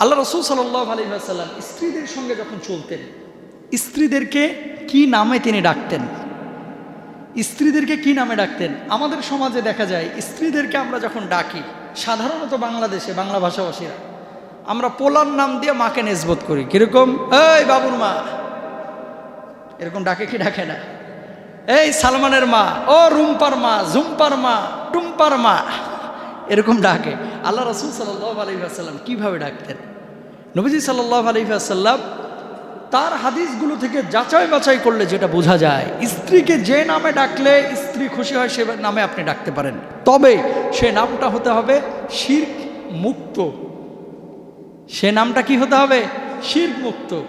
আল্লাহ রসুল সাল্লাহ আলহিহাসাল্লাম স্ত্রীদের সঙ্গে যখন চলতেন, স্ত্রীদেরকে কি নামে তিনি ডাকতেন? স্ত্রীদেরকে কি নামে ডাকতেন? আমাদের সমাজে দেখা যায়, স্ত্রীদেরকে আমরা যখন ডাকি, সাধারণত বাংলাদেশে, বাংলা ভাষাভাষীরা, আমরা পোলার নাম দিয়ে মাকে নেজবত করি। কীরকম? এই বাবুর মা। এরকম ডাকে কি ডাকে না? এই সালমানের মা। ও রুম্পার মা। ঝুম্পার মা। টুম্পার মা। এরকম ডাকে। আল্লাহ রসুল সাল্লাহ আলহিহাসাল্লাম কীভাবে ডাকতেন? নবীজি সাল্লাহ আলহিহাসাল্লাম তার হাদিসগুলো থেকে যাচাই বাছাই করলে যেটা বোঝা যায়, স্ত্রীকে যে নামে ডাকলে স্ত্রী খুশি হয়, সে নামে আপনি ডাকতে পারেন। তবে সে নামটা হতে হবে শির্ক মুক্ত। সে নামটা কি হতে হবে? শির্ক মুক্ত।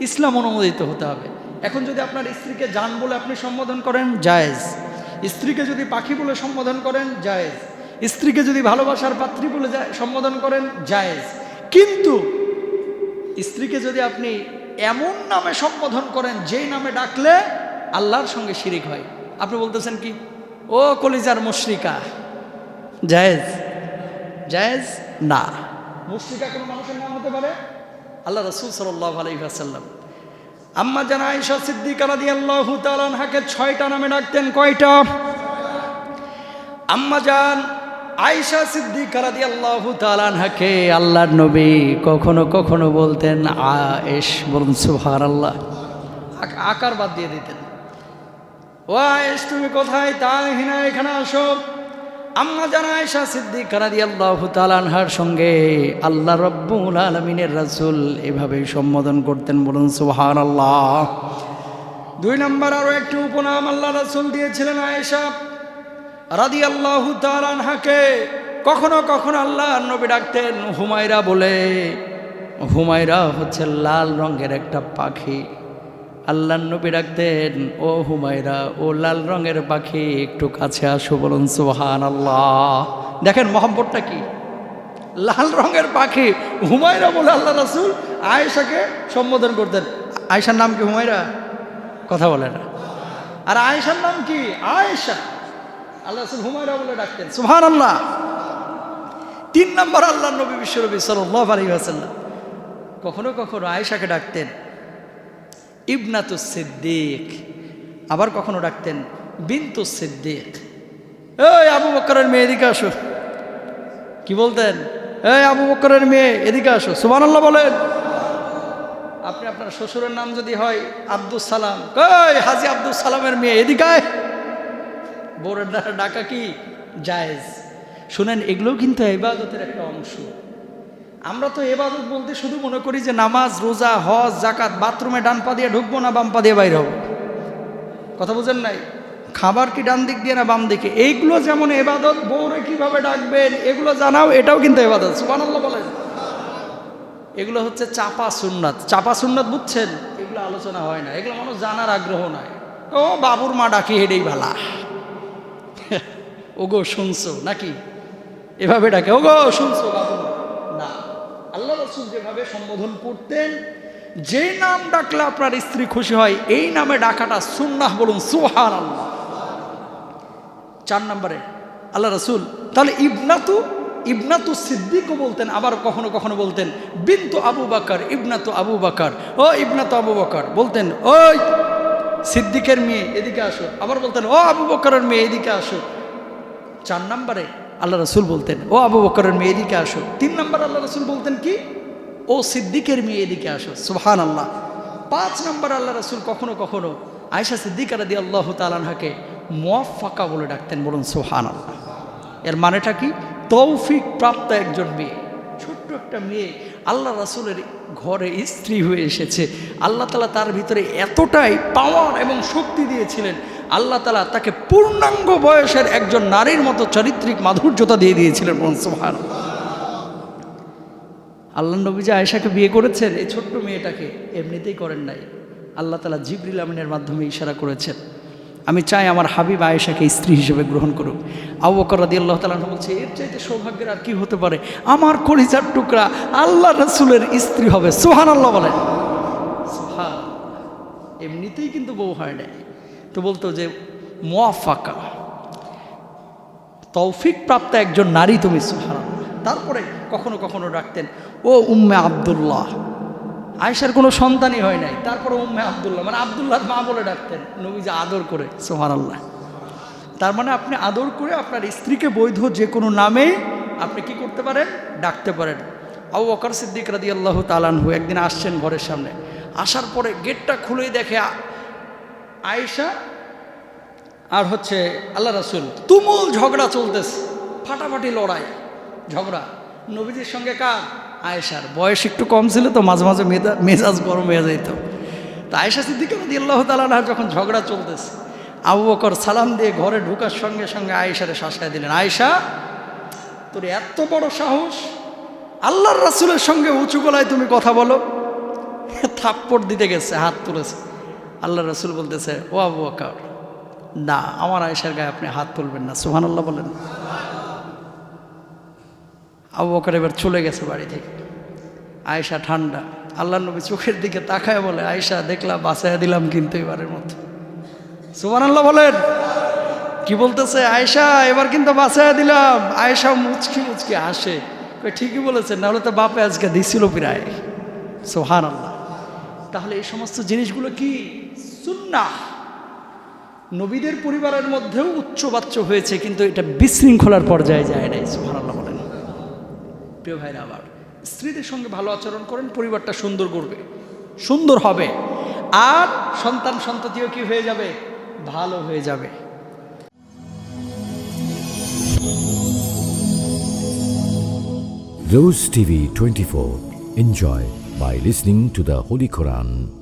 ইসলাম অনুমোদিত হতে হবে। এখন যদি আপনার স্ত্রীকে যান বলে আপনি সম্বোধন করেন, জায়েজ। স্ত্রীকে যদি পাখি বলে সম্বোধন করেন, জায়েজ। স্ত্রীকে যদি ভালোবাসার পাত্রী বলে যায়, সম্বোধন করেন, জায়েজ। কিন্তু স্ত্রীকে যদি আপনি এমন নামে সম্বোধন করেন, যেই নামে ডাকলে আল্লাহর সঙ্গে শিরিক হয়। আপনি বলতেছেন কি? ও কলিজার মুশরিকা। জায়েজ? জায়েজ? না। মুশরিকা কোনো মানুষের নাম হতে পারে? আল্লাহ রসুল সাল্লাহ আলহিহাসাল্লাম আম্মা জানা আয়েশা সিদ্দিকা রাদিয়াল্লাহু তাআলা আনহাকে ছয়টা নামে ডাকতেন, কয়টা? আম্মা জান আয়েশা সিদ্দিকা রাদিয়াল্লাহু তাআলা আনহাকে আল্লাহর নবী কখনো কখনো বলতেন, আয়েশ বলুন, সুবহানাল্লাহ আল্লাহ আকার বাদ দিয়ে দিতেন। ও আয়েশ, তুমি কোথায়? তাই হিনা, এখানে আসো। আম্মা জানা আয়েশা সিদ্দিকা রাদিয়াল্লাহু তাআলা আনহার সঙ্গে আল্লাহ রব্বুল আলমিনের রাসূল এভাবে সম্বোধন করতেন, বলুন সুহার আল্লাহ দুই নম্বর আরও একটি উপনাম আল্লাহ রাসূল দিয়েছিলেন আয়েশা। রাদি আল্লাহ তালানহাকে কখনো কখনো আল্লাহ নবী ডাকতেন, হুমায়রা বলে, হুমায়রা হচ্ছে লাল রঙের একটা পাখি। আল্লাহ নবী ডাকতেন, ও হুমায়রা, ও লাল রঙের পাখি, একটু কাছে আসো বলুন সোহান আল্লাহ দেখেন মোহাম্মদটা কি? লাল রঙের পাখি, হুমায়রা বলে আল্লাহ রাসুল, আয়েশাকে সম্বোধন করতেন। আয়েশার নাম কি হুমায়রা? কথা বলে না। আর আয়েশার নাম কি? আয়েশা। আল্লাহ রাসুল হুমায়রা বলে ডাকতেন। সুহান আল্লাহ তিন নম্বর আল্লাহ নবী বিশ্বনবী সাল্লাহ আলী আসাল্লাম কখনো কখনো আয়েশাকে ডাকতেন ইবনাতু সিদ্দিক। আবার কখনো ডাকতেন বিন্তু সিদ্দিক। এই আবু বকরের মেয়ে এদিকে আসো। কি বলতেন? এই আবু বকরের মেয়ে এদিকে আসো। সুবান আল্লাহ বলেন। আপনি আপনার শ্বশুরের নাম যদি হয় আব্দুল সালাম। কই হাজি আব্দুল সালামের মেয়ে এদিকে আয়। বোরের দ্বারা ডাকা কি? জায়েজ। শুনেন, এগুলোও কিন্তু এবাদতের একটা অংশ। আমরা তো এবাদত বলতে শুধু মনে করি যে নামাজ, রোজা, হজ জাকাত বাথরুমে ডান পা দিয়ে ঢুকবো না, বাম পা দিয়ে বাইরে হব। কথা বুঝেন নাই? খাবার কি ডান দিক দিয়ে না বাম দিকে? এইগুলো যেমন এবাদত বউরে কীভাবে ডাকবেন, এগুলো জানাও, এটাও কিন্তু এবাদত সুবহানাল্লাহ বলেন। এগুলো হচ্ছে চাপা সুন্নাত। চাপা সুন্নাত বুঝছেন? এগুলো আলোচনা হয় না। এগুলো মানুষ জানার আগ্রহ নাই। ও বাবুর মা ডাকি হেডেই ভালা ওগো, শুনছো? নাকি? এভাবে ডাকে, ওগো, শুনছো বাবু? না। আল্লাহ রসুল যেভাবে সম্বোধন করতেন, যে নাম ডাকলে আপনার স্ত্রী খুশি হয়, এই নামে ডাকাটা সুন্নাহ বলুন সুহান আল্লাহ চার নম্বরে, আল্লাহ রসুল, তাহলে ইবনাতু ইবনাতু সিদ্দিকও বলতেন, আবার কখনো কখনো বলতেন, বিন্তু আবু বাকার, ইবনাতু আবু বাকার, ও ইবনাতু আবু বাকার। বলতেন, ওই সিদ্দিকের মেয়ে, এদিকে আসো। আবার বলতেন, ও আবু বকরের মেয়ে, এদিকে আসো। চার নম্বরে আল্লাহ রসুল বলতেন, ও আবু বকরের মেয়ে এদিকে আসো। তিন নম্বর আল্লাহ রসুল বলতেন কি? ও সিদ্দিকের মেয়ে এদিকে আসো। সুহান আল্লাহ পাঁচ নম্বর আল্লাহ রসুল কখনো কখনো আয়সা সিদ্দিকার দিয়ে আল্লাহ তালানহাকে মোয়াফাকা বলে ডাকতেন, বলুন সোহান আল্লাহ এর মানেটা কি? তৌফিক প্রাপ্ত একজন মেয়ে, ছোট্ট একটা মেয়ে, আল্লাহ রাসুলের ঘরে স্ত্রী হয়ে এসেছে। আল্লাহ তালা তার ভিতরে এতটাই পাওয়ার এবং শক্তি দিয়েছিলেন আল্লাহ তালা তাকে পূর্ণাঙ্গ বয়সের একজন নারীর মতো চারিত্রিক মাধুর্যতা দিয়ে দিয়েছিলেন বলুন সোহান আল্লাহ নবী যে আয়েশাকে বিয়ে করেছেন, এই ছোট্ট মেয়েটাকে এমনিতেই করেন নাই। আল্লাহ তালা জিবরিল আমিনের মাধ্যমে ইশারা করেছেন, আমি চাই আমার হাবিব আয়েশাকে স্ত্রী হিসেবে গ্রহণ করুক। আবু বকর রাদি আল্লাহ তালা বলছে, এর চাইতে সৌভাগ্যের আর কি হতে পারে? আমার কলিজার টুকরা আল্লাহ রসুলের স্ত্রী হবে। সোহান আল্লাহ বলেন। সোহান এমনিতেই কিন্তু বউ হয় নাই। তো বলতো যে মোয়াফাকা তৌফিক প্রাপ্ত একজন নারী তুমি আল্লাহ তারপরে কখনো কখনো ডাকতেন, ও উম্মে আবদুল্লাহ। আয়েশার কোনো সন্তানই হয় নাই। তারপরে উম্মে আবদুল্লাহ মানে আবদুল্লাহর মা বলে ডাকতেন নবীজি আদর করে। সোহান আল্লাহ তার মানে আপনি আদর করে আপনার স্ত্রীকে বৈধ যে কোনো নামে আপনি কি করতে পারেন? ডাকতে পারেন। আউ অকর সিদ্দিক রাদি আল্লাহ তালানহু একদিন আসছেন ঘরের সামনে। আসার পরে গেটটা খুলেই দেখে আয়েশা আর হচ্ছে আল্লাহ রাসুল। তুমুল ঝগড়া চলতেছে, ফাটাফাটি লড়াই, ঝগড়া। নবীজির সঙ্গে কার? আয়েশার। বয়স একটু কম ছিল তো মাঝে মাঝে মেজা- মেজাজ গরম হয়ে যেত তো আয়েশা সিদ্দিক আল্লাহ তালানহা যখন ঝগড়া চলতেছে, আবু বকর সালাম দিয়ে ঘরে ঢুকার সঙ্গে সঙ্গে আয়েশারে শাসায় দিলেন। আয়েশা, তোর এত বড় সাহস, আল্লাহর রাসুলের সঙ্গে উঁচু গলায় তুমি কথা বলো, থাপ্পড় দিতে গেছে, হাত তুলেছে। আল্লাহ রসুল বলতেছে ও আবু বকর না আমার আয়েশার গায়ে আপনি হাত তুলবেন না। সুহান আল্লাহ বলেন। আবু বকর এবার চলে গেছে বাড়ি থেকে। আয়েশা ঠান্ডা। আল্লাহ নবী চোখের দিকে তাকায় বলে আয়েশা দেখলাম বাঁচাইয়া দিলাম কিন্তু এবারের মতো। সুমান আল্লাহ বলেন। কি বলতেছে? আয়েশা এবার কিন্তু বাঁচাইয়া দিলাম। আয়েশা মুচকি মুচকি হাসে। কই, ঠিকই বলেছেন নাহলে তো বাপে আজকে দিছিল প্রায়। সোহান আল্লাহ তাহলে এই সমস্ত জিনিসগুলো কি? সুন্নাহ নবীদের পরিবারের মধ্যেও উচ্চবাচ্য হয়েছে, কিন্তু এটা বিশৃঙ্খলার পর্যায়ে যায় নাই সোহান আল্লাহ বলেন প্রিয় ভাইরা আবার স্ত্রীদের সঙ্গে ভালো আচরণ করেন, পরিবারটা সুন্দর করবে, সুন্দর হবে আর সন্তান সন্ততিও কি হয়ে যাবে ভালো হয়ে যাবে Rose TV 24. Enjoy by listening to the Holy Quran.